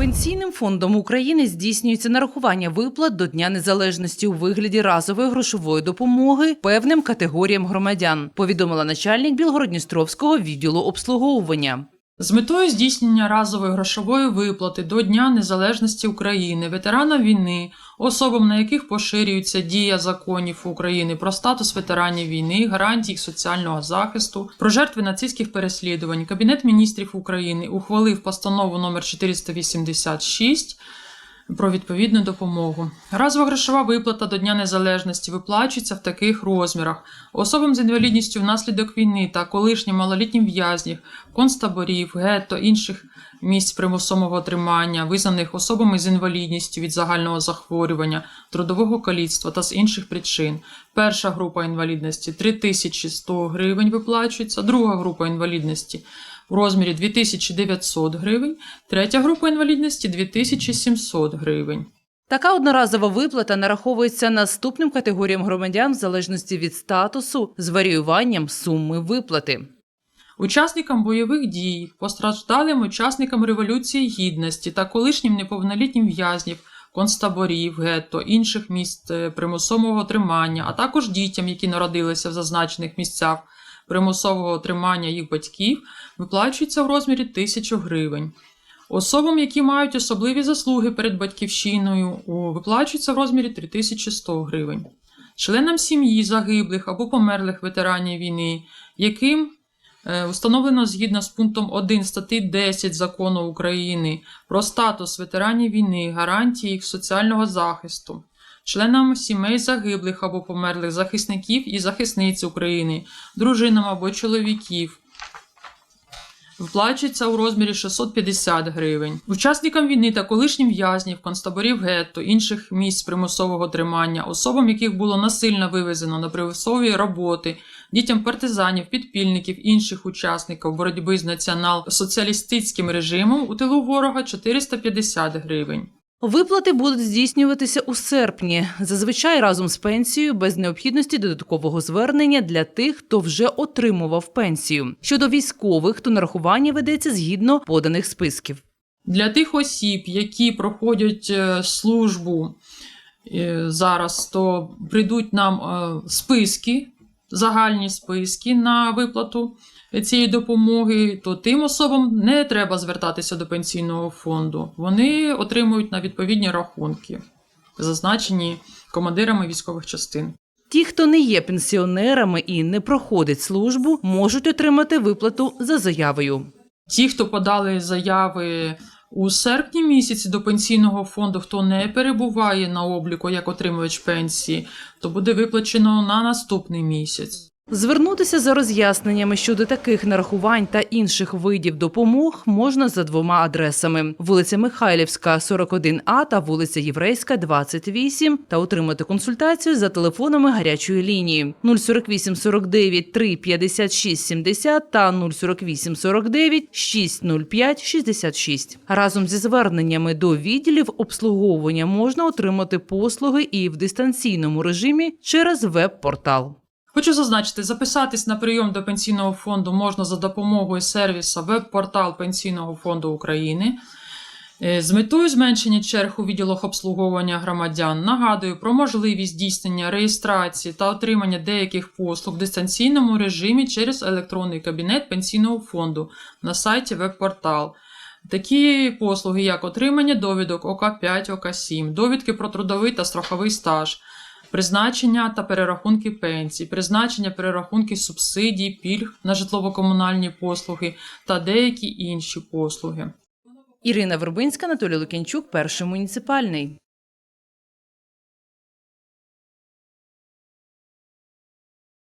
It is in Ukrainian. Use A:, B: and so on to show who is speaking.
A: Пенсійним фондом України здійснюється нарахування виплат до Дня Незалежності у вигляді разової грошової допомоги певним категоріям громадян, повідомила начальник Білгородністровського відділу обслуговування.
B: З метою здійснення разової грошової виплати до Дня Незалежності України ветеранам війни, особам, на яких поширюється дія законів України про статус ветеранів війни, гарантій їх соціального захисту, про жертви нацистських переслідувань, Кабінет міністрів України ухвалив постанову номер 486 про відповідну допомогу. Разова грошова виплата до Дня Незалежності виплачується в таких розмірах: особам з інвалідністю внаслідок війни та колишнім малолітнім в'язнів, концтаборів, гетто, інших місць примусового тримання, визнаних особами з інвалідністю від загального захворювання, трудового каліцтва та з інших причин. Перша група інвалідності 3100 гривень виплачується, друга група інвалідності у розмірі 2900 гривень, третя група інвалідності 2700 гривень.
A: Така одноразова виплата нараховується наступним категоріям громадян в залежності від статусу з варіюванням суми виплати.
B: Учасникам бойових дій, постраждалим учасникам Революції Гідності та колишнім неповнолітнім в'язнів, концтаборів, гетто, інших місць е, примусового тримання, а також дітям, які народилися в зазначених місцях примусового тримання їх батьків, виплачується в розмірі 1000 гривень. Особам, які мають особливі заслуги перед батьківщиною, виплачується в розмірі 3100 гривень. Членам сім'ї загиблих або померлих ветеранів війни, яким е, установлено згідно з пунктом 1 статті 10 закону України про статус ветеранів війни, гарантії їх соціального захисту, членам сімей загиблих або померлих захисників і захисниць України, дружинам або чоловіків. Виплачується у розмірі 650 гривень. Учасникам війни та колишнім в'язнів, концтаборів гетто, інших місць примусового тримання, особам, яких було насильно вивезено на примусові роботи, дітям партизанів, підпільників, інших учасників боротьби з націонал-соціалістичним режимом у тилу ворога 450 гривень.
A: Виплати будуть здійснюватися у серпні, зазвичай разом з пенсією, без необхідності додаткового звернення для тих, хто вже отримував пенсію. Щодо військових, то нарахування ведеться згідно поданих списків.
B: Для тих осіб, які проходять е, службу е, зараз, то прийдуть нам е, списки, загальні списки на виплату цієї допомоги, то тим особам не треба звертатися до пенсійного фонду. Вони отримують на відповідні рахунки, зазначені командирами військових частин.
A: Ті, хто не є пенсіонерами і не проходить службу, можуть отримати виплату за заявою.
B: Ті, хто подали заяви у серпні місяці до пенсійного фонду, хто не перебуває на обліку як отримувач пенсії, то буде виплачено на наступний місяць.
A: Звернутися за роз'ясненнями щодо таких нарахувань та інших видів допомог можна за двома адресами: вулиця Михайлівська, 41А та вулиця Єврейська, 28, та отримати консультацію за телефонами гарячої лінії 048 49 3 56 70 та 048 49 605 66. Разом зі зверненнями до відділів обслуговування можна отримати послуги і в дистанційному режимі через веб-портал.
B: Хочу зазначити, записатись на прийом до пенсійного фонду можна за допомогою сервіса веб-портал Пенсійного фонду України. Е, З метою зменшення черг у відділах обслуговування громадян нагадую про можливість здійснення реєстрації та отримання деяких послуг в дистанційному режимі через електронний кабінет пенсійного фонду на сайті веб-портал. Такі послуги, як отримання довідок ОК5, ОК7, довідки про трудовий та страховий стаж, призначення та перерахунки пенсій, призначення перерахунки субсидій, пільг на житлово-комунальні послуги та деякі інші послуги.
A: Ірина Вербинська, Анатолій Лукінчук, перший муніципальний.